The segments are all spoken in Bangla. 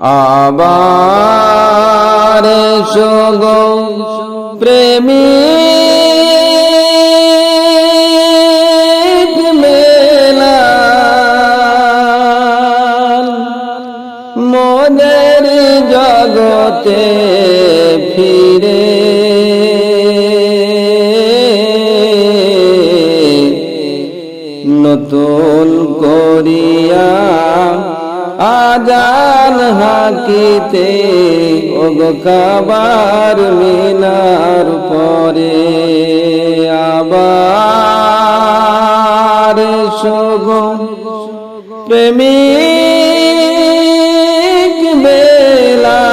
আবার সগো প্রেমী। জগতে আজান হাকিতে ওগ কাবার মিনার পরে আবার সগ প্রেমিক বেলা।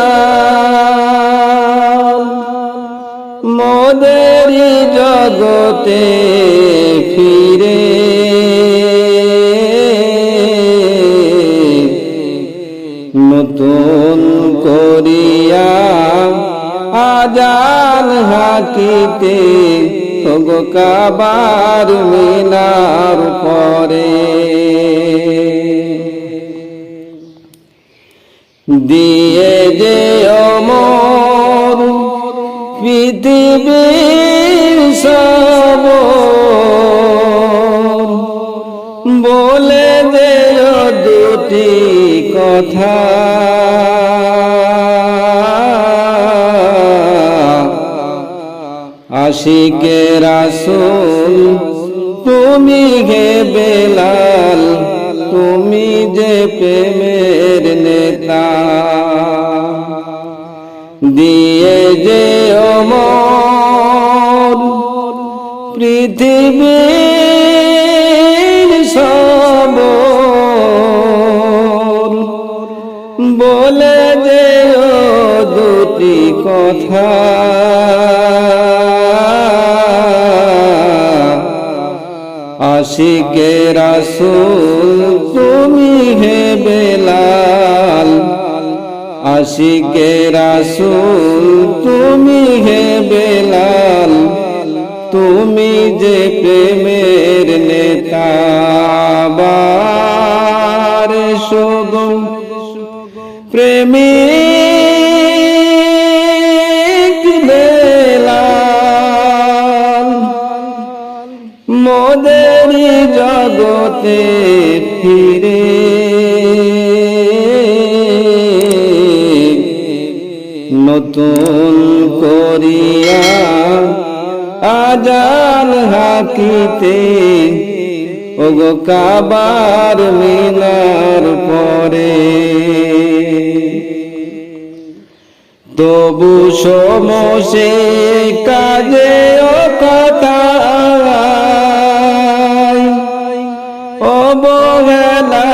মোদেরি জগতে ফিরে নতুন করিয়া আজান হাকিতে তগ কাবার মিনার পরে দিয়ে যে অমর পৃথিবীর সব। বলে দেয় দুটি কথা। আশিকে রাসুল তুমি হে বেলাল তুমি যে প্রেমের নেতা। দিয়ে যে অমর পৃথিবীর বলে যে ও দুটি কথা। আশিকে রাসুল, তুমি হে বেলাল। আশিকে রাসুল, তুমি হে বেলাল। তুমি যে প্রেমের নেতা শুভ প্রেমিক বেলাল মোদেরি জগতে ফিরে। নতুন করিয়া আজান হাকিতে। ওগো কাবার মিনার পরে তবু সমসে কাজে ও কথা অবহেলা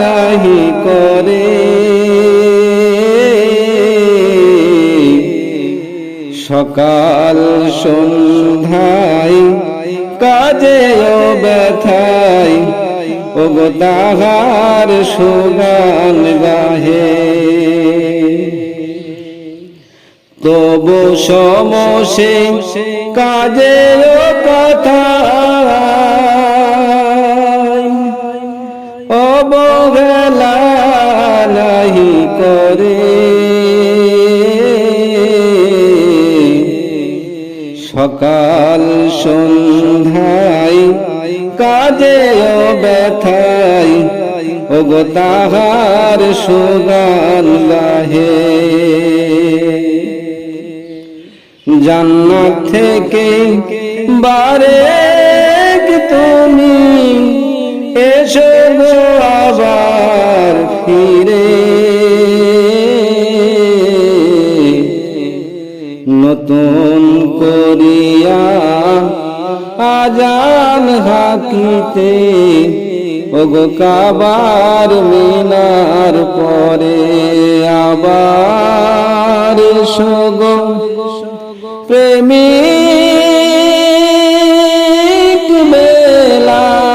নাহি করে। সকাল সন্ধ্যায় কাজে ও ব্যথায়। ও তাহার সুগান গাহে তবু সমসে কাজে ও কথা অবহেলা নাহি করে। সকাল সন্ধ্যায় কাজে ব্যথায় ও গো তাহার সুগান গাহে। জান্নাত থেকে বারে তুমি এসো আবার ফিরে। নতুন করিয়া আজান হাকিতে ওগো কাবার মিনার পরে আবার সগো প্রেমিক বেলাল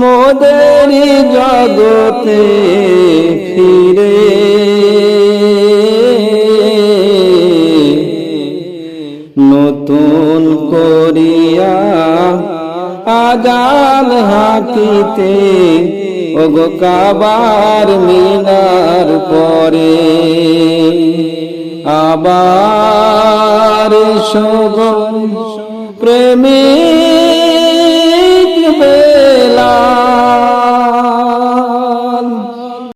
মোদেরি জগতে ফিরে। নতুন করিয়া আজান হাকিতে ওগো কাবার মিনার পরে। আবার সব প্রেমী